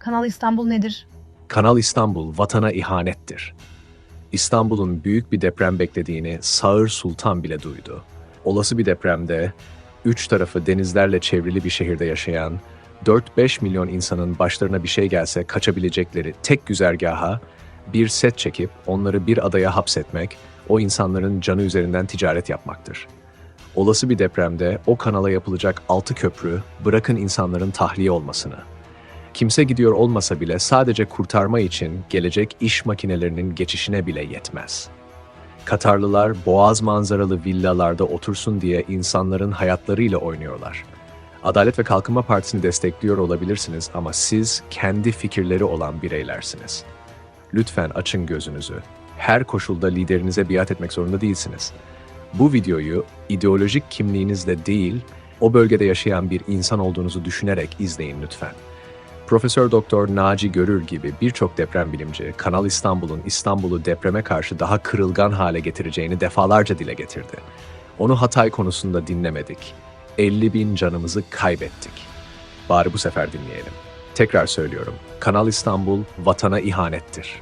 Kanal İstanbul nedir? Kanal İstanbul vatana ihanettir. İstanbul'un büyük bir deprem beklediğini Sağır Sultan bile duydu. Olası bir depremde üç tarafı denizlerle çevrili bir şehirde yaşayan 4-5 milyon insanın başlarına bir şey gelse kaçabilecekleri tek güzergaha bir set çekip onları bir adaya hapsetmek, o insanların canı üzerinden ticaret yapmaktır. Olası bir depremde o kanala yapılacak altı köprü bırakın insanların tahliye olmasını. Kimse gidiyor olmasa bile sadece kurtarma için gelecek iş makinelerinin geçişine bile yetmez. Katarlılar boğaz manzaralı villalarda otursun diye insanların hayatlarıyla oynuyorlar. Adalet ve Kalkınma Partisi'ni destekliyor olabilirsiniz ama siz kendi fikirleri olan bireylersiniz. Lütfen açın gözünüzü. Her koşulda liderinize biat etmek zorunda değilsiniz. Bu videoyu ideolojik kimliğinizle değil, o bölgede yaşayan bir insan olduğunuzu düşünerek izleyin lütfen. Profesör Doktor Naci Görür gibi birçok deprem bilimci, Kanal İstanbul'un İstanbul'u depreme karşı daha kırılgan hale getireceğini defalarca dile getirdi. Onu Hatay konusunda dinlemedik. 50 bin canımızı kaybettik. Bari bu sefer dinleyelim. Tekrar söylüyorum, Kanal İstanbul vatana ihanettir.